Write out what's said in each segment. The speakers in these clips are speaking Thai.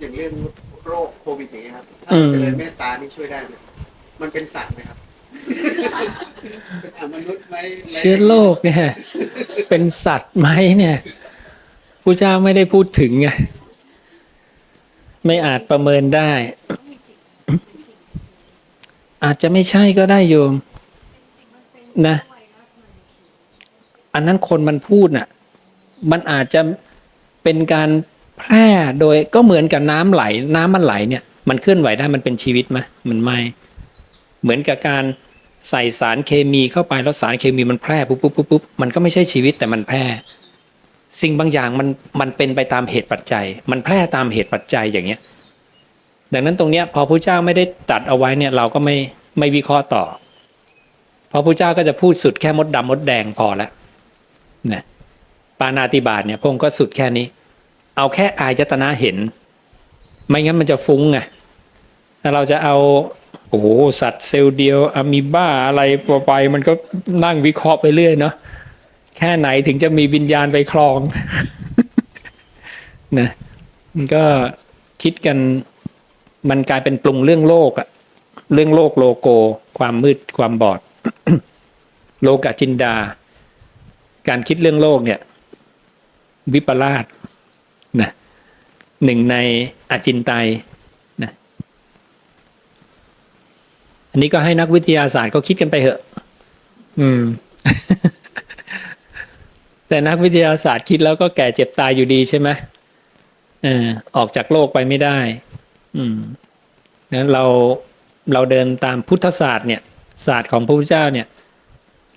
อย่างเรื่องโรคโควิดอย่างเงี้ยครับถ้าอืมเจริญเมตตานี่ช่วยได้ไหมมันเป็นสัตว์ไหมครับเป็นอะมนุษย์ไหมเชื้อโรคเนี่ย เป็นสัตว์ไหมเนี่ยผู้เจ้าไม่ได้พูดถึงไงไม่อาจประเมินได้ อาจจะไม่ใช่ก็ได้โยม นะ อันนั้นคนมันพูดน่ะ มันอาจจะเป็นการ แพร่โดยก็เหมือนกับน้ำไหล น้ำมันไหลเนี่ย มันเคลื่อนไหวได้มันเป็นชีวิตไหมมันไม่ เหมือนกับการใส่สารเคมีเข้าไปแล้วสารเคมีมันแพร่ปุ๊บปุ๊บปุ๊บปุ๊บมันก็ไม่ใช่ชีวิตแต่มันแพร่ สิ่งบางอย่างมันมันเป็นไปตามเหตุปัจจัย มันแพร่ตามเหตุปัจจัยอย่างเงี้ย ดังนั้นตรงเนี้ยพอพระเจ้าไม่ได้ตัดเอาไว้เนี่ยเราก็ไม่ไม่วิเคราะห์ต่อพราะพระเจ้าก็จะพูดสุดแค่มดดำมดแดงพอแล้วนะปานาติบาตเนี่ยพงค์ก็สุดแค่นี้ เอาแค่อายตนะเห็น ไม่งั้นมันจะฟุ้งไงถ้าเราจะเอาโอ้โหสัตว์เซลล์เดียวอะมีบ้าอะไรไปมันก็นั่งวิเคราะห์ไปเรื่อยเนาะแค่ไหนถึงจะมีวิญญาณไปครองนะมันก็คิดกันมันกลายเป็นปรุงเรื่องโลกอะเรื่องโลกโลโก ความมืดความบอด โลกจินดา การคิดเรื่องโลกเนี่ย วิปลาส นะหนึ่งในอจินไตยนะอันนี้ก็ให้นักวิทยาศาสตร์เขาคิดกันไปเหอะ อืม แต่นักวิทยาศาสตร์คิดแล้วก็แก่เจ็บตายอยู่ดีใช่ไหมเออออกจากโลกไปไม่ได้ อืมนั้นเราเราเดินตามพุทธศาสตร์เนี่ย ศาสตร์ของพระพุทธเจ้าเนี่ย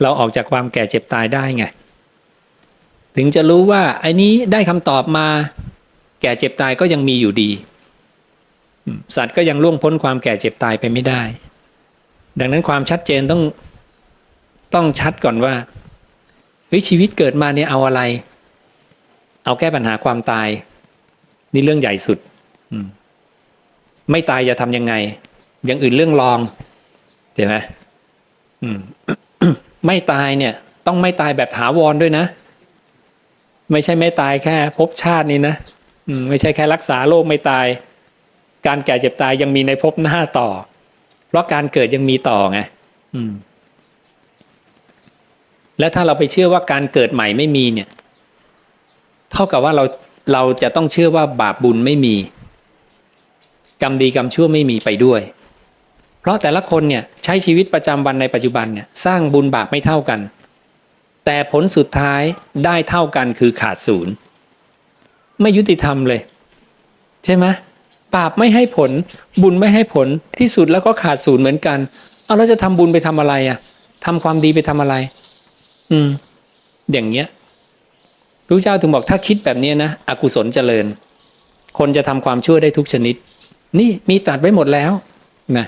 เราออกจากความแก่เจ็บตายได้ไง ถึงจะรู้ว่าไอ้นี้ได้คำตอบมา แก่เจ็บตายก็ยังมีอยู่ดี สัตว์ก็ยังล่วงพ้นความแก่เจ็บตายไปไม่ได้ ดังนั้นความชัดเจนต้องต้องชัดก่อนว่าเฮ้ยชีวิตเกิดมาเนี่ยเอาอะไร เอาแก้ปัญหาความตาย นี่เรื่องใหญ่สุดไม่ตายจะทำยังไง อย่างอื่นเรื่องรองเห็นไหมไม่ตายเนี่ย ต้องไม่ตายแบบถาวรด้วยนะ ไม่ใช่ไม่ตายแค่ภพชาตินี้นะ ไม่ใช่แค่รักษาโรคไม่ตาย การแก่เจ็บตายยังมีในภพหน้าต่อ เพราะการเกิดยังมีต่อไงอและถ้าเราไปเชื่อว่าการเกิดใหม่ไม่มีเนี่ย เท่ากับว่าเราเราจะต้องเชื่อว่าบาปบุญไม่มี กรรมดีกรรมชั่วไม่มีไปด้วย เพราะแต่ละคนเนี่ยใช้ชีวิตประจำวันในปัจจุบันเนี่ยสร้างบุญบาปไม่เท่ากัน แต่ผลสุดท้ายได้เท่ากันคือขาดศูนย์ ไม่ยุติธรรมเลย ใช่ไหมบาปไม่ให้ผล บุญไม่ให้ผลที่สุดแล้วก็ขาดศูนย์เหมือนกัน เอาแล้วจะทำบุญไปทำอะไรอะ่ะทำความดีไปทำอะไร อืม อย่างเงี้ยพระเจ้าถึงบอกถ้าคิดแบบนี้นะอกุศลเจริญ คนจะทำความชั่วได้ทุกชนิด นี่มีตัดไว้หมดแล้วนะ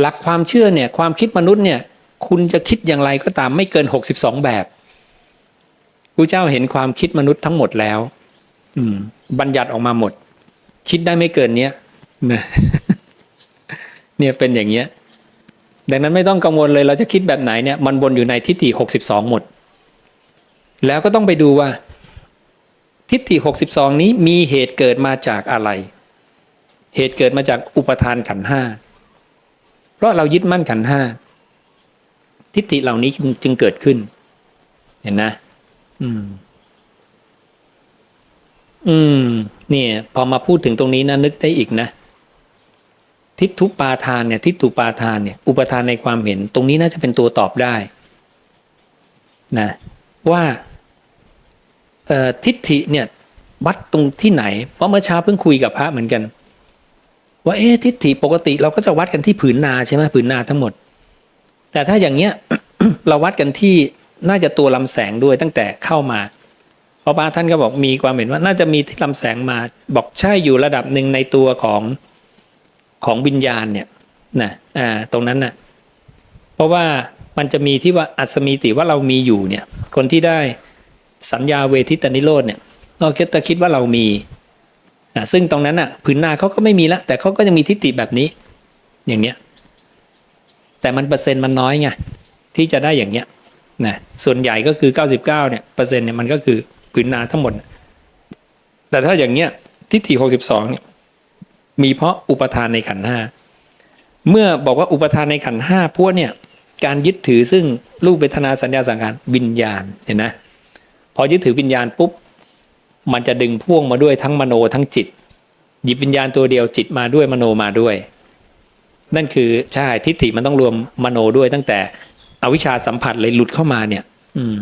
หลักความเชื่อเนี่ย ความคิดมนุษย์เนี่ย คุณจะคิดอย่างไรก็ตามไม่เกิน 62 แบบพระเจ้าเห็นความคิดมนุษย์ทั้งหมดแล้ว อืม บัญญัติออกมาหมด คิดได้ไม่เกินเนี้ยนะเนี่ยเป็นอย่างเงี้ย ดังนั้นไม่ต้องกังวลเลย เราจะคิดแบบไหนเนี่ย มันบนอยู่ในทิฏฐิ62หมด แล้วก็ต้องไปดูว่า ทิฏฐิ62นี้มีเหตุเกิดมาจากอะไร เหตุเกิดมาจากอุปทานขันธ์ห้าเพราะเรายึดมั่นขันธ์ห้าทิฏฐิเหล่านี้จึงเกิดขึ้น เห็นนะ อืม อืม เนี่ย พอมาพูดถึงตรงนี้นะนึกได้อีกนะ ทิฏฐุปาทานเนี่ย ทิฏฐุปาทานเนี่ย อุปทานในความเห็น ตรงนี้น่าจะเป็นตัวตอบได้ นะ ว่าเอ่อทิฏฐิเนี่ยวัดตรงที่ไหน เพราะเมื่อเช้าเพิ่งคุยกับพระเหมือนกัน ว่าเอ๊ทิฏฐิปกติเราก็จะวัดกันที่ผืนนาใช่ไหมผืนนาทั้งหมด แต่ถ้าอย่างเงี้ยเราวัดกันที่น่าจะตัวลำแสงด้วยตั้งแต่เข้ามา พราะพระท่านก็บอกมีความเห็นว่าน่าจะมีที่ลำแสงมาบอกใช่อยู่ระดับหนึ่งในตัวของของวิญญาณเนี่ยนะอ่าตรงนั้นน่ะเพราะว่ามันจะมีที่ว่าอัศมีติว่าเรามีอยู่เนี่ย คนที่ได้สัญญาเวทิตานิโรธเนี่ยเราก็จะคิดว่าเรามีนะซึ่งตรงนั้นน่ะผืนนาเขาก็ไม่มีละแต่เขาก็ยังมีทิฏฐิแบบนี้ อย่างเนี้ยแต่มันเปอร์เซ็นต์มันน้อยไงที่จะได้อย่างเนี้ยนะส่วนใหญ่ก็คือ 99เนี่ยเปอร์เซ็นต์เนี่ยมันก็คือ ผืนนาทั้งหมด แต่ถ้าอย่างเนี้ยทิฏฐิ62เนี่ยมีเพราะอุปทานในขันห้าเมื่อบอกว่าอุปทานในขันห้าพวกเนี่ยการยึดถือซึ่งรูปเวทนาสัญญาสังขารวิญญาณเห็นนะพอยึดถือวิญญาณปุ๊บมันจะดึงพ่วงมาด้วยทั้งมโนทั้งจิต หยิบวิญญาณตัวเดียวจิตมาด้วยมโนมาด้วย นั่นคือใช่ทิฏฐิมันต้องรวมมโนด้วยตั้งแต่อวิชชาสัมผัสเลยหลุดเข้ามาเนี่ย อืม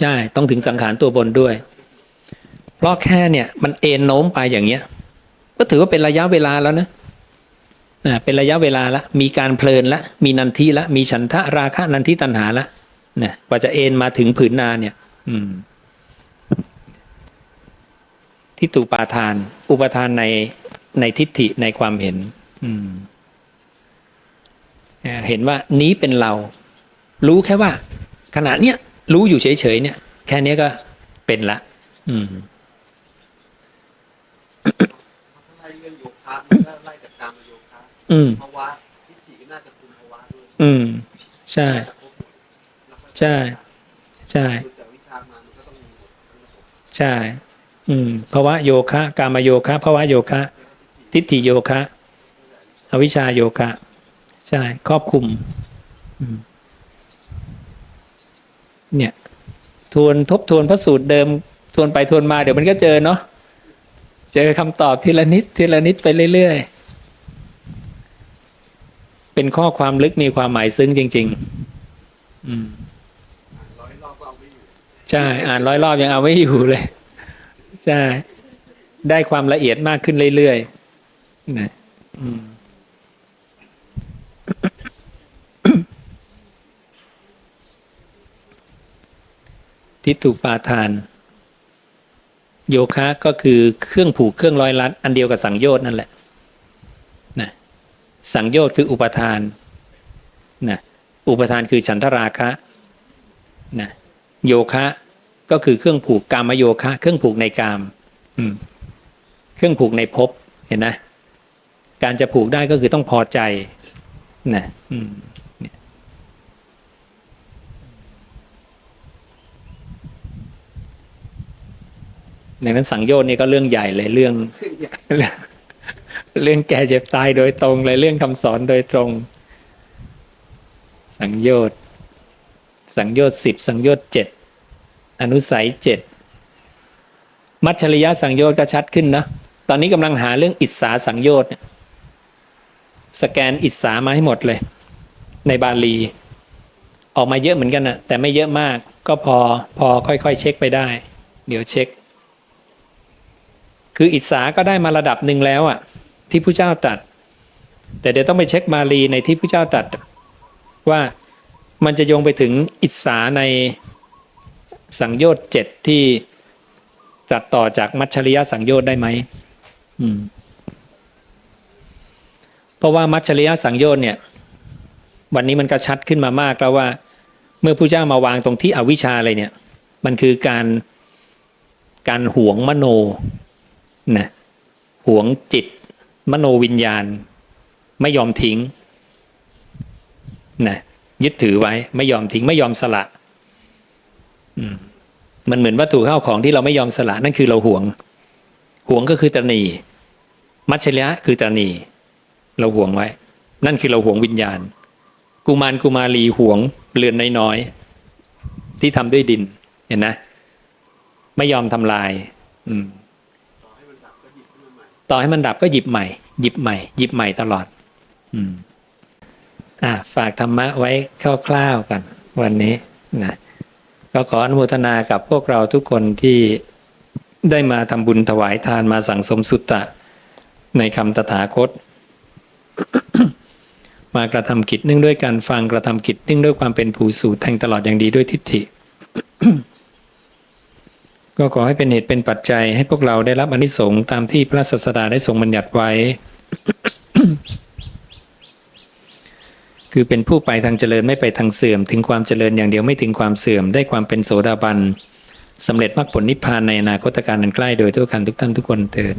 ใช่ต้องถึงสังขารตัวบนด้วย เพราะแค่เนี่ยมันเอ็นโน้มไปอย่างเงี้ย ก็ถือว่าเป็นระยะเวลาแล้วนะอ่าเป็นระยะเวลาละมีการเพลินละ มีนันทิละ มีฉันทะราคะนันทิตัณหาละนะกว่าจะเอ็นมาถึงผืนนาเนี่ย อืมทิฏฐุปาทาน อุปทานในในทิฏฐิในความเห็น อืมเห็นว่านี้เป็นเรา รู้แค่ว่า ขณะเนี้ย รู้อยู่เฉยๆเนี่ย แค่เนี้ยก็เป็นละ อืมถ้าไล่เรื่องโยคะมันก็ไล่จากการมาโยคะอืมภาวะทิฏฐิก็น่าจะคุมภาวะด้วยอืม ใช่น่าจะครบหมดแล้วก็ใช่ ใช่ดูจากวิชามามันก็ต้องมีหมดทั้งระบบใช่ อืมภาวะโยคะ กามโยคะภาวะโยคะ ทิฏฐิโยคะ อวิชชาโยคะ ใช่ ครอบคลุม อืม เนี่ยทวนทบทวนพระสูตรเดิม ทวนไปทวนมาเดี๋ยวมันก็เจอเนาะเจอคำตอบทีละนิดทีละนิดไปเรื่อยๆ เป็นข้อความลึกมีความหมายซึ้งจริง ๆ อืมอ่านร้อยรอบก็เอใช่ อ่านร้อยรอบยังเอาไม่อยู่เลย ใช่ ได้ความละเอียดมากขึ้นเรื่อยๆนะอืม ทิฏฐุปาทาน โยคะก็คือเครื่องผูกเครื่องร้อยลัด อันเดียวกับสังโยชน์นั่นแหละนะสังโยชน์คืออุปทานนะอุปทานคือฉันทราคะนะโยคะก็คือเครื่องผูกกามโยคะ เครื่องผูกในกามอืมเครื่องผูกในภพเห็นนะการจะผูกได้ก็คือต้องพอใจนะอืม เนี่ยดังนั้นสังโยชน์นี่ก็เรื่องใหญ่เลยเรื่อง เรื่องแก่เจ็บตายโดยตรงเลยเรื่องคำสอนโดยตรง สังโยชน์สังโยชน์สิบสังโยชน์เจ็ดอนุสัยเจ็ดมัชชริยะสังโยชน์ก็ชัดขึ้นนะ ตอนนี้กำลังหาเรื่องอิสาสังโยชน์สแกนอิสามาให้หมดเลย ในบาลี ออกมาเยอะเหมือนกันนะแต่ไม่เยอะมาก ก็พอพอค่อยๆ เช็คไปได้ เดี๋ยวเช็ค คืออิสาก็ได้มาระดับหนึ่งแล้วอะ ที่ผู้เจ้าตัด แต่เดี๋ยวต้องไปเช็คบาลีในที่ผู้เจ้าตัด ว่ามันจะโยงไปถึงอิสาในสังโยชน์เจ็ดที่ตัดต่อจากมัชชริยสังโยชน์ได้ไหมอืมเพราะว่ามัชชริยสังโยชน์เนี่ย วันนี้มันก็ชัดขึ้นมามากแล้วว่า เมื่อผู้เจ้ามาวางตรงที่อวิชชาเลยเนี่ย มันคือการการห่วงมโน นะหวงจิต มโนวิญญาณ ไม่ยอมทิ้งนะยึดถือไว้ ไม่ยอมทิ้ง ไม่ยอมสละมันเหมือนวัตถุข้าวของที่เราไม่ยอมสละนั่นคือเราหวง หวงก็คือตรณี มัชชริยะคือตรณี เราหวงไว้ นั่นคือเราหวงวิญญาณ กุมารกุมารีหวงเรือนน้อยๆที่ทำด้วยดิน เห็นนะ ไม่ยอมทำลาย อืม ต่อให้มันดับก็หยิบใหม่ หยิบใหม่ หยิบใหม่ตลอด อืม อ่า ฝากธรรมะไว้คร่าวๆกัน วันนี้นะก็ขออนุโมทนากับพวกเราทุกคนที่ได้มาทำบุญถวายทานมาสั่งสมสุตตะ ในคำตถาคต มากระทำกิจเนื่องด้วยการฟังกระทำกิจเนื่องด้วยความเป็นผู้สูตรแทงตลอดอย่างดีด้วยทิฏฐิ ก็ขอให้เป็นเหตุเป็นปัจจัยให้พวกเราได้รับอนิสงส์ตามที่พระศาสดาได้ทรงบัญญัติไว้ คือเป็นผู้ไปทางเจริญไม่ไปทางเสื่อม ถึงความเจริญอย่างเดียวไม่ถึงความเสื่อม ได้ความเป็นโสดาบันสำเร็จมรรคผลนิพพานในอนาคตการันใกล้โดยทั่วกันทุกท่านทุกคนเตือน